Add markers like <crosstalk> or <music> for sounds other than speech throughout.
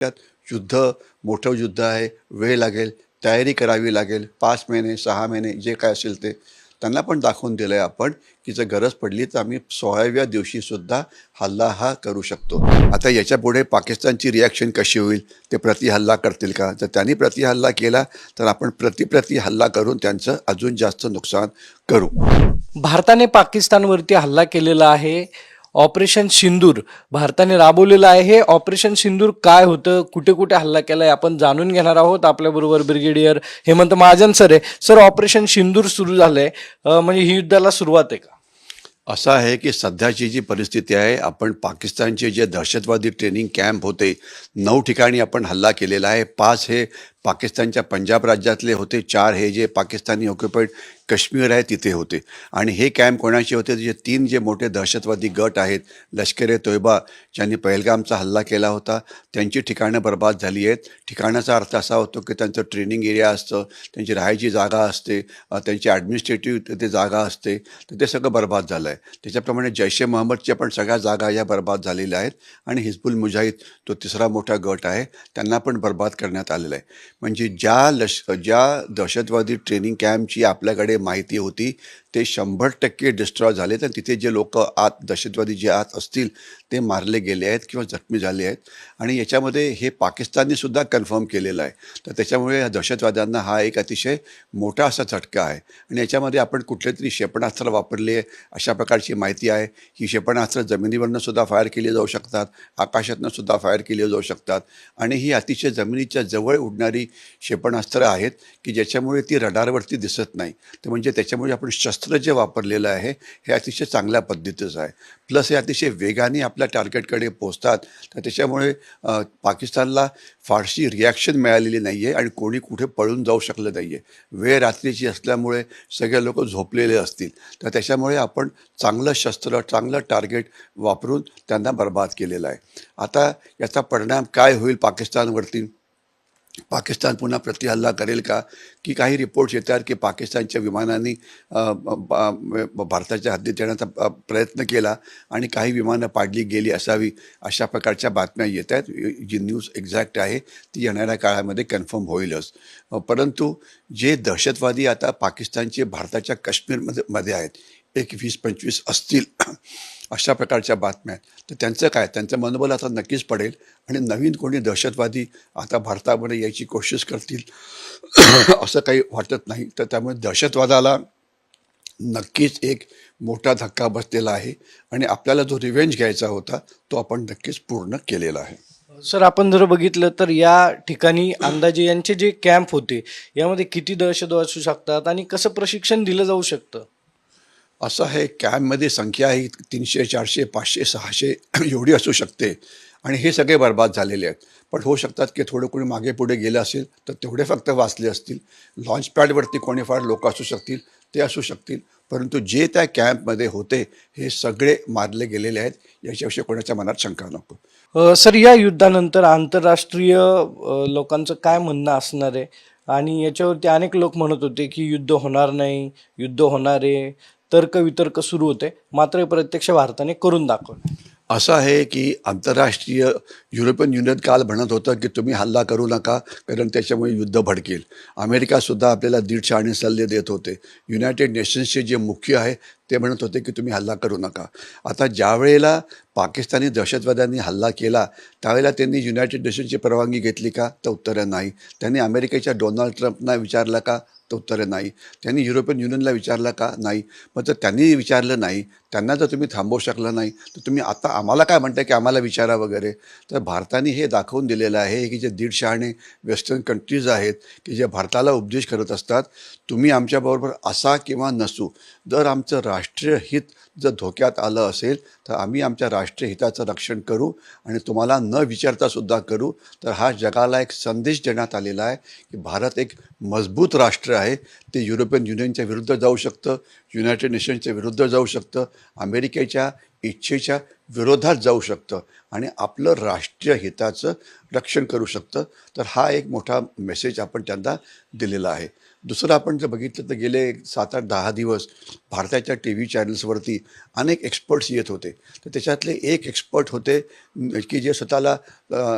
त्यात युद्ध मोठं युद्ध आहे वेळ लागेल तयारी करावी लागेल पाच महिने सहा महिने जे काय असेल ते. त्यांना पण दाखवून दिलं आहे आपण की जर गरज पडली तर आम्ही सोळाव्या दिवशीसुद्धा हल्ला हा करू शकतो. आता याच्यापुढे पाकिस्तानची रिॲक्शन कशी होईल? ते प्रतिहल्ला करतील का? जर त्यांनी प्रतिहल्ला केला तर आपण प्रति प्रति हल्ला करून त्यांचं अजून जास्त नुकसान करू. भारताने पाकिस्तानवरती हल्ला केलेला आहे. ऑपरेशन सिंदूर भारताने राबवलेलं आहे. हे ऑपरेशन सिंदूर काय होतं? कुठे कुठे हल्ला केलाय? आपण जाणून घेणार आहोत आपल्याबरोबर ब्रिगेडियर हेमंत महाजन सर आहे. सर ऑपरेशन सिंदूर सुरू झालंय. म्हणजे ही युद्धाला सुरुवात आहे का? असं आहे की सध्याची जी परिस्थिती आहे आपण पाकिस्तानचे जे दहशतवादी ट्रेनिंग कॅम्प होते नऊ ठिकाणी आपण हल्ला केलेला आहे. पाच हे पाकिस्तानच्या पंजाब राज्यातले होते. चार हे जे पाकिस्तानी ऑक्युपाईड काश्मीर आहे तिथे होते. आणि हे कॅम्प कोणाचे होते? जे तीन जे मोठे दहशतवादी गट आहेत लष्कर ए तोयबा ज्यांनी पहलगामचा हल्ला केला होता त्यांची ठिकाणं बर्बाद झाली आहेत. ठिकाणाचा अर्थ असा होतो की त्यांचं ट्रेनिंग एरिया असतं त्यांची राहायची जागा असते त्यांची ॲडमिनिस्ट्रेटिव्ह तिथे जागा असते तर ते सगळं बर्बाद झालं आहे त्याच्याप्रमाणे जैश ए मोहम्मदच्या पण सगळ्या जागा या बर्बाद झालेल्या आहेत. आणि हिजबुल मुजाहिद तो तिसरा मोठा गट आहे त्यांना पण बर्बाद करण्यात आलेला आहे. म्हणजे ज्या लष ज्या दहशतवादी ट्रेनिंग कॅम्पची आपल्याकडे माहिती होती ते शंभर टक्के डिस्ट्रॉय झाले तर तिथे जे लोक आत दहशतवादी जे आत असतील ते मारले गेले आहेत किंवा जखमी झाले आहेत. आणि याच्यामध्ये हे पाकिस्ताननीसुद्धा कन्फर्म केलेलं आहे. तर त्याच्यामुळे दहशतवाद्यांना हा एक अतिशय मोठा असा झटका आहे. आणि याच्यामध्ये आपण कुठले तरी क्षेपणास्त्र वापरले अशा प्रकारची माहिती आहे. ही क्षेपणास्त्र जमिनीवरनंसुद्धा फायर केली जाऊ शकतात आकाशातनंसुद्धा फायर केली जाऊ शकतात. आणि ही अतिशय जमिनीच्या जवळ उडणारी क्षेपणास्त्र आहेत की ज्याच्यामुळे ती रडारवरती दिसत नाही. तर म्हणजे त्याच्यामुळे आपण शस्त्र जे वापरलेलं आहे हे अतिशय चांगल्या पद्धतीचं आहे. प्लस हे अतिशय वेगाने आपल्या टार्गेटकडे पोचतात तर त्याच्यामुळे पाकिस्तानला फारशी रिॲक्शन मिळालेली नाही आहे आणि कोणी कुठे पळून जाऊ शकलं नाही आहे वेळ रात्रीची असल्यामुळे सगळे लोक झोपलेले असतील. तर त्याच्यामुळे आपण चांगलं शस्त्र चांगलं टार्गेट वापरून त्यांना बर्बाद केलेलं आहे. आता याचा परिणाम काय होईल पाकिस्तानवरती? पाकिस्तान पुन्हा प्रतिहल्ला करेल का? की काही रिपोर्ट्स येतात की पाकिस्तानच्या विमानांनी भारताच्या हद्दीत येण्याचा प्रयत्न केला आणि काही विमानं पाडली गेली असावी अशा प्रकारच्या बातम्या येत आहेत जी न्यूज एक्झॅक्ट आहे ती येणाऱ्या काळामध्ये कन्फर्म होईलच. परंतु जे दहशतवादी आता पाकिस्तानचे भारताच्या काश्मीरमध्ये मध्ये आहेत एक वीस पंचवीस असतील <clears throat> अशा प्रकारच्या बातम्या आहेत. तर त्यांचं काय? त्यांचं मनोबल आता नक्कीच पडेल आणि नवीन कोणी दहशतवादी आता भारतामध्ये यायची कोशिश करतील <clears throat> असं काही वाटत नाही. तर त्यामुळे दहशतवादाला नक्कीच एक मोठा धक्का बसलेला आहे आणि आपल्याला जो रिव्हेंज घ्यायचा होता तो आपण नक्कीच पूर्ण केलेला आहे. सर आपण जर बघितलं तर या ठिकाणी अंदाजे यांचे जे कॅम्प होते यामध्ये किती दहशतवाद असू शकतात आणि कसं प्रशिक्षण दिलं जाऊ शकतं? असं आहे कॅम्पमध्ये संख्या ही तीनशे चारशे पाचशे सहाशे <clears throat> एवढी असू शकते. आणि हे सगळे बर्बाद झालेले आहेत. पण होऊ शकतात की थोडं कोणी मागे पुढे गेलं असेल तर तेवढे फक्त वाचले असतील. लॉन्च पॅडवरती कोणी फार लोक असू शकतील ते असू शकतील. परंतु जे त्या कॅम्पमध्ये होते हे सगळे मारले गेलेले आहेत. याच्याविषयी कोणाच्या मनात शंका नको. सर या युद्धानंतर आंतरराष्ट्रीय लोकांचं काय म्हणणं असणार आहे? आणि याच्यावरती अनेक लोक म्हणत होते की युद्ध होणार नाही युद्ध होणार आहे. तर्क वितर्क सुरू होते. मात्र प्रत्यक्ष भारताने करून दाखवले. असं आहे की आंतरराष्ट्रीय युरोपियन युनियन काल म्हणत होतं की तुम्ही हल्ला करू नका कारण त्याच्यामुळे युद्ध भडकेल. अमेरिकासुद्धा आपल्याला दीडशे आणि सल्ले देत होते. युनायटेड नेशन्सचे जे मुख्य आहे ते म्हणत होते की तुम्ही हल्ला करू नका. आता ज्या वेळेला पाकिस्तानी दहशतवाद्यांनी हल्ला केला त्यावेळेला त्यांनी युनायटेड नेशन्सची परवानगी घेतली का? तर उत्तर नाही. त्यांनी अमेरिकेच्या डोनाल्ड ट्रम्पना विचारलं का? तर उत्तरं नाही. त्यांनी युरोपियन युनियनला विचारलं का? नाही. मग जर त्यांनी विचारलं नाही त्यांना जर तुम्ही थांबवू शकला नाही तर तुम्ही आता आम्हाला काय म्हणताय की आम्हाला विचारा वगैरे? तर भारताने हे दाखवून दिलेलं आहे की जे दीड शहाणे वेस्टर्न कंट्रीज आहेत की जे भारताला उपदेश करत असतात तुम्ही आमच्याबरोबर असा किंवा नसू. जर आमचं राष्ट्रीय हित जर धोक्यात आलं असेल तर आम्ही आमच्या राष्ट्रीय हिताचं रक्षण करू आणि तुम्हाला न विचारतासुद्धा करू. तर हा जगाला एक संदेश देण्यात आलेला आहे की भारत एक मजबूत राष्ट्र आहे. ते युरोपियन युनियनच्या विरुद्ध जाऊ शकतं युनायटेड नेशन्सच्या विरुद्ध जाऊ शकतं अमेरिकेच्या इच्छेच्या विरोधात जाऊ शकतं आणि आपलं राष्ट्रीय हिताचं रक्षण करू शकतं. तर हा एक मोठा मेसेज आपण त्यांना दिलेला आहे. दुसरं आपण जर बघितलं तर गेले सात आठ दहा दिवस भारताच्या टी व्ही चॅनल्सवरती अनेक एक्सपर्ट्स येत होते. तर त्याच्यातले एक एक्सपर्ट होते की जे स्वतःला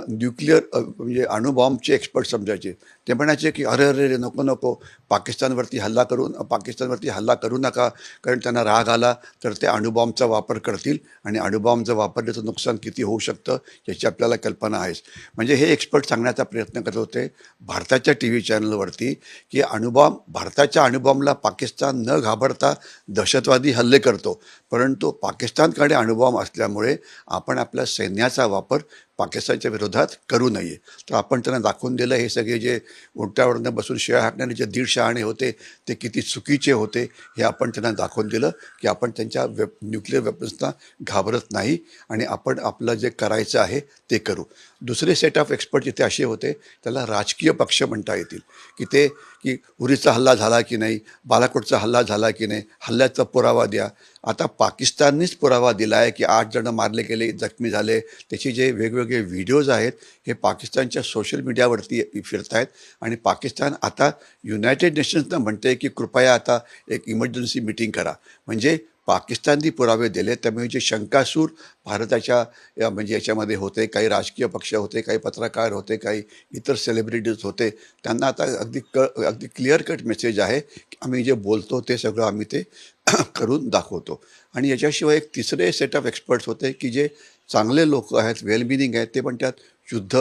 न्यूक्लिअर म्हणजे अणुबॉम्बचे एक्सपर्ट समजायचे. ते म्हणायचे की अरे अरे रे नको नको. पाकिस्तानवरती हल्ला करू पाकिस्तानवरती हल्ला करू नका. कारण त्यांना राग आला तर ते अणुबॉम्बचा वापर करतील. आणि अणुबॉम्बचं वापरल्याचं नुकसान किती होऊ शकतं याची आपल्याला कल्पना आहेच. म्हणजे हे एक्सपर्ट सांगण्याचा प्रयत्न करत होते भारताच्या टी व्ही चॅनलवरती की अणुबॉम्ब भारताच्या अणुबॉम्बला पाकिस्तान न घाबरता दहशतवादी हल्ले करतो. परंतु पाकिस्तानकडे अणुबॉम्ब असल्यामुळे आपण आपल्या सैन्य सैन्याचा वापर पाकिस्तानच्या विरोधात करू नये. तर आपण त्यांना दाखवून दिलं हे सगळे जे उलट्यावरनं बसून शिळा हाकणारे जे दीड शहाणे होते ते किती चुकीचे होते हे आपण त्यांना दाखवून दिलं की आपण त्यांच्या वेप न्यूक्लिअर वेपन्सना घाबरत नाही आणि आपण आपलं जे करायचं आहे ते करू. दुसरे सेट ऑफ एक्सपर्ट जिथे असे होते त्याला राजकीय पक्ष म्हणता येतील की ते की उरीचा हल्ला झाला की नाही बालाकोटचा हल्ला झाला की नाही हल्ल्याचा पुरावा द्या. आता पाकिस्ताननीच पुरावा दिला आहे की आठ जणं मारले गेले जखमी झाले. त्याचे जे वेगवेगळे व्हिडिओज आहेत हे पाकिस्तानच्या सोशल मीडियावरती फिरत आहेत आणि पाकिस्तान आता युनायटेड नेशन्सनं म्हणते की कृपया आता एक इमर्जन्सी मिटिंग करा. म्हणजे पाकिस्ताननी पुरावे दिले त्यामुळे जे शंकासूर भारताच्या या म्हणजे याच्यामध्ये होते काही राजकीय पक्ष होते काही पत्रकार होते काही इतर सेलिब्रिटीज होते त्यांना आता अगदी क अगदी क्लिअर कट मेसेज आहे की आम्ही जे बोलतो ते सगळं आम्ही ते <clears throat> करून दाखवतो. आणि याच्याशिवाय एक तिसरे सेट ऑफ एक्सपर्ट्स होते की जे चांगले लोक आहेत वेल मिनिंग आहेत ते पण त्यात युद्ध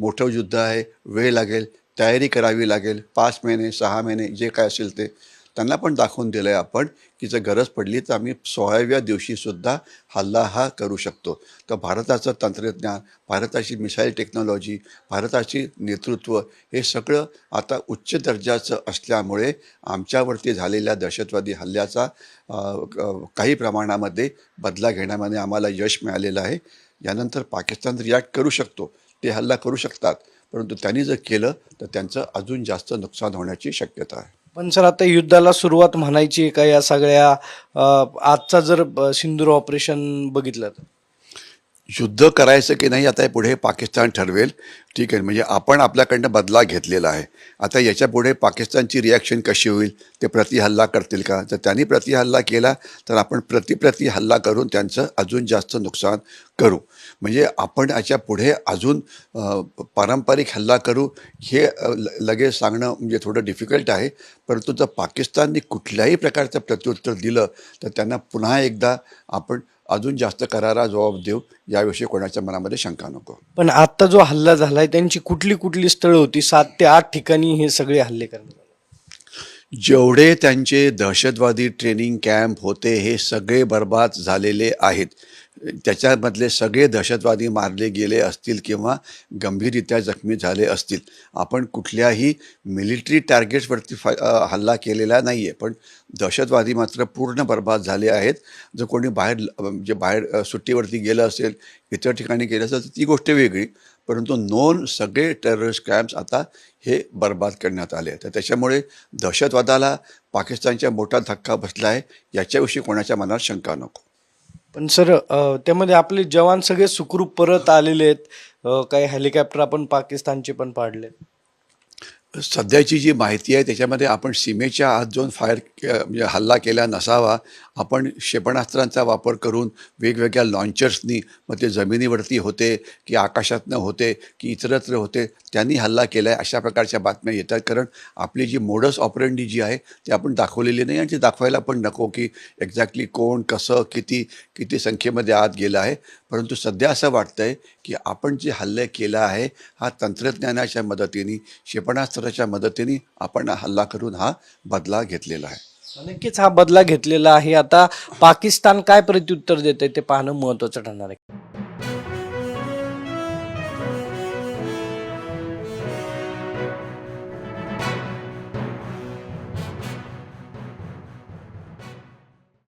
मोठं युद्ध आहे वेळ लागेल तयारी करावी लागेल पाच महिने सहा महिने जे काय असेल ते. त्यांना पण दाखवून दिलं आहे आपण की जर गरज पडली तर आम्ही सोळाव्या दिवशीसुद्धा हल्ला हा करू शकतो. तर भारताचं तंत्रज्ञान भारताची मिसाईल टेक्नॉलॉजी भारताची नेतृत्व हे सगळं आता उच्च दर्जाचं असल्यामुळे आमच्यावरती झालेल्या दहशतवादी हल्ल्याचा काही प्रमाणामध्ये बदला घेण्यामध्ये आम्हाला यश मिळालेलं आहे. यानंतर पाकिस्तान रिॲक्ट करू शकतो. ते हल्ला करू शकतात. परंतु त्यांनी जर केलं तर त्यांचं अजून जास्त नुकसान होण्याची शक्यता आहे. पण सर आता युद्धाला सुरुवात म्हणायची आहे का या सगळ्या? अ, आजचा जर अ, सिंदूर ऑपरेशन बघितलं तर? युद्ध करायचं की नाही आता हे पुढे पाकिस्तान ठरवेल. ठीक आहे म्हणजे आपण आपल्याकडनं बदला घेतलेला आहे. आता याच्यापुढे पाकिस्तानची रिॲक्शन कशी होईल ते प्रतिहल्ला करतील का? जर त्यांनी प्रतिहल्ला केला तर आपण प्रतिप्रती हल्ला करून त्यांचं अजून जास्त नुकसान करू. म्हणजे आपण याच्यापुढे अजून पारंपरिक हल्ला करू हे ल- लगेच सांगणं म्हणजे थोडं डिफिकल्ट आहे. परंतु जर पाकिस्तानने कुठल्याही प्रकारचं प्रत्युत्तर दिलं तर त्यांना पुन्हा एकदा आपण अजून जास्त करारा जबाब देऊ याविषयी कोणाच्या मनामध्ये शंका नको. पण आता जो हल्ला झालाय त्यांची कुठली कुठली स्थळं होती? सात ते आठ ठिकाणी हे सगळे हल्ले करण्यात आले. जेवढे त्यांचे दहशतवादी ट्रेनिंग कॅम्प होते हे सगळे बर्बाद झालेले आहेत. त्याच्यामधले सगळे दहशतवादी मारले गेले असतील किंवा गंभीररित्या जखमी झाले असतील. आपण कुठल्याही मिलिटरी टार्गेट्सवरती फा हल्ला केलेला नाही आहे पण दहशतवादी मात्र पूर्ण बर्बाद झाले आहेत. जर कोणी बाहेर म्हणजे बाहेर सुट्टीवरती गेलं असेल इतर ठिकाणी गेलं असेल तर ती गोष्ट वेगळी. परंतु नोन सगळे टेररिस्ट कॅम्प्स आता हे बर्बाद करण्यात आले तर त्याच्यामुळे दहशतवादाला पाकिस्तानच्या मोठा धक्का बसला आहे. याच्याविषयी कोणाच्या मनात शंका नको. पण सर त्यामध्ये आपले जवान सगळे सुखरूप परत आलेले आहेत. काही हेलिकॉप्टर आपण पाकिस्तानचे पण पाडले सध्याची जी माहिती आहे त्याच्यामध्ये आपण सीमेच्या आत जाऊन फायर म्हणजे हल्ला केला नसावा आपण क्षेपणास्त्रांचा वापर करून वेगवेगळ्या लॉन्चर्सनी मग ते जमिनीवरती होते की आकाशातनं होते की इतरत्र होते त्यांनी हल्ला केला आहे अशा प्रकारच्या बातम्या येतात. कारण आपली जी मोडस ऑपरेंडी जी आहे ती आपण दाखवलेली नाही आणि ती दाखवायला पण नको की एक्झॅक्टली कोण कसं किती किती संख्येमध्ये आत गेलं आहे. परंतु सध्या असं वाटतं आहे की आपण जे हल्ले केला आहे हा तंत्रज्ञानाच्या मदतीने क्षेपणास्त्राच्या मदतीने आपण हल्ला करून हा बदला घेतलेला आहे. नक्कीच हा बदला घेतलेला आहे. आता पाकिस्तान काय प्रत्युत्तर देत आहे ते पाहणं महत्वाचं ठरणार आहे.